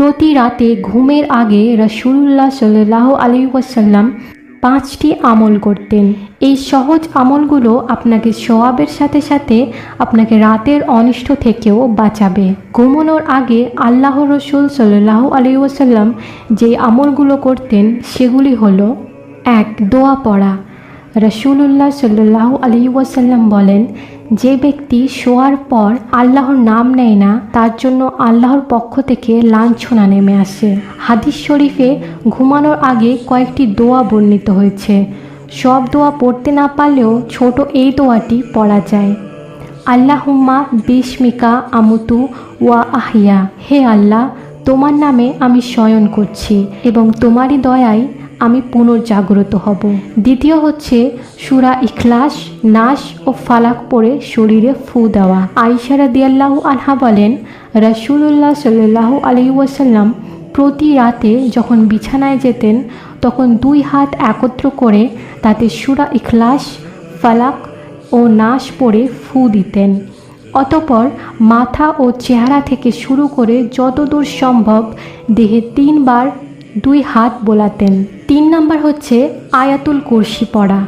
প্রতি রাতে ঘুমের আগে রসুল্লাহ সাল্লাহ আলী ওয়াসাল্লাম পাঁচটি আমল করতেন। এই সহজ আমলগুলো আপনাকে সোয়াবের সাথে সাথে আপনাকে রাতের অনিষ্ট থেকেও বাঁচাবে। ঘুমানোর আগে আল্লাহ রসুল সাল্লাহ আলী ওয়াসাল্লাম যে আমলগুলো করতেন, সেগুলি হলো, এক, দোয়া পড়া। রসুল্লাহ সাল্লাহ আলী ওয়াসাল্লাম বলেন, যে ব্যক্তি শোয়ার পর আল্লাহর নাম নেয় না, তার জন্য আল্লাহর পক্ষ থেকে লাঞ্ছনা নেমে আসে। হাদিস শরীফে ঘুমানোর আগে কয়েকটি দোয়া বর্ণিত হয়েছে। সব দোয়া পড়তে না পারলেও ছোট এই দোয়াটি পড়া যায়। আল্লাহুম্মা বিস্মিকা আমুতু ওয়া আহিয়া। হে আল্লাহ, তোমার নামে আমি শয়ন করছি এবং তোমারই দয়ায় আমি পুনর্জাগ্রত হব। দ্বিতীয় হচ্ছে, সুরা ইখলাস, নাশ ও ফালাক পরে শরীরে ফু দেওয়া। আইসারা দিয়াল্লাহু আনহা বলেন, রাসুলুল্লাহ সাল্লাহ আলী ওয়াসাল্লাম প্রতি রাতে যখন বিছানায় যেতেন, তখন দুই হাত একত্র করে তাতে সুরা ইখলাস, ফালাক ও নাশ পরে ফু দিতেন। অতপর মাথা ও চেহারা থেকে শুরু করে যতদূর সম্ভব দেহে তিনবার দুই হাত বোলাতেন। তিন নাম্বার হচ্ছে আয়াতুল কুরসি পড়া।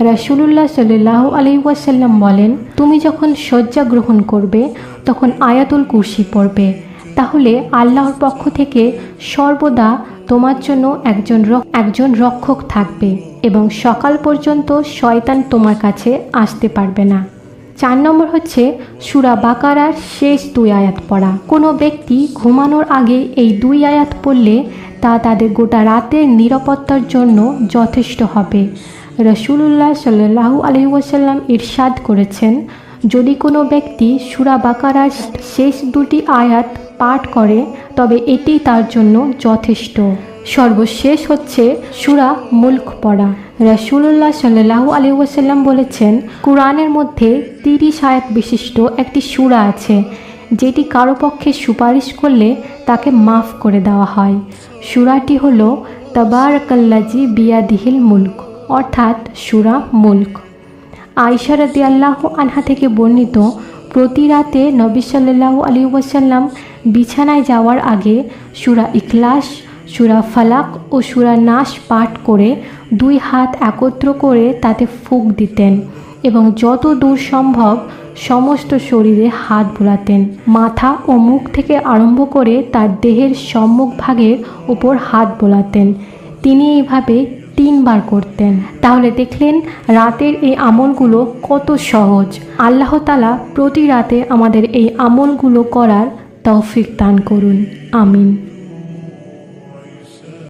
রাসুলুল্লাহ সাল্লাহ আলী ওয়াসাল্লাম বলেন, তুমি যখন শয্যা গ্রহণ করবে, তখন আয়াতুল কুরসি পড়বে। তাহলে আল্লাহর পক্ষ থেকে সর্বদা তোমার জন্য একজন একজন রক্ষক থাকবে এবং সকাল পর্যন্ত শয়তান তোমার কাছে আসতে পারবে না। চার নম্বর হচ্ছে, সুরা বাকারার শেষ দুই আয়াত পড়া। কোনো ব্যক্তি ঘুমানোর আগে এই দুই আয়াত পড়লে তা তাদের গোটা রাতের নিরাপত্তার জন্য যথেষ্ট হবে। রসুল্লাহ সাল্লাহু আলহি ওয়াসাল্লাম ইরশাদ করেছেন, যদি কোনো ব্যক্তি সুরা বাকারার শেষ দুটি আয়াত পাঠ করে, তবে এটি তার জন্য যথেষ্ট। সর্বশেষ হচ্ছে সুরা মুল্ক পড়া। রাসুল্লাহ সাল্লাহ আলী ওয়াসাল্লাম বলেছেন, কোরআনের মধ্যে তিরিশ আয়াত বিশিষ্ট একটি সুরা আছে, যেটি কারও পক্ষে সুপারিশ করলে তাকে মাফ করে দেওয়া হয়। সুরাটি হল তবার তবারকাল্লাজি বিয়াদিহিল মুল্ক, অর্থাৎ সুরা মুল্ক। আয়সা আল্লাহ আনহা থেকে বর্ণিত, প্রতি রাতে নবী সাল্লাহ আলী ওয়াসাল্লাম বিছানায় যাওয়ার আগে সুরা ইখলাস সুরা ফালাক ও সুরা নাশ পাঠ করে দুই হাত একত্র করে তাতে ফুক দিতেন এবং যত দূর সম্ভব সমস্ত শরীরে হাত বোলাতেন। মাথা ও মুখ থেকে আরম্ভ করে তার দেহের সম্মুখ ভাগের ওপর হাত বোলাতেন। তিনি এইভাবে তিনবার করতেন। তাহলে দেখলেন রাতের এই আমলগুলো কত সহজ। আল্লাহ তালা প্রতি রাতে আমাদের এই আমলগুলো করার তৌফিক দান করুন। আমিন।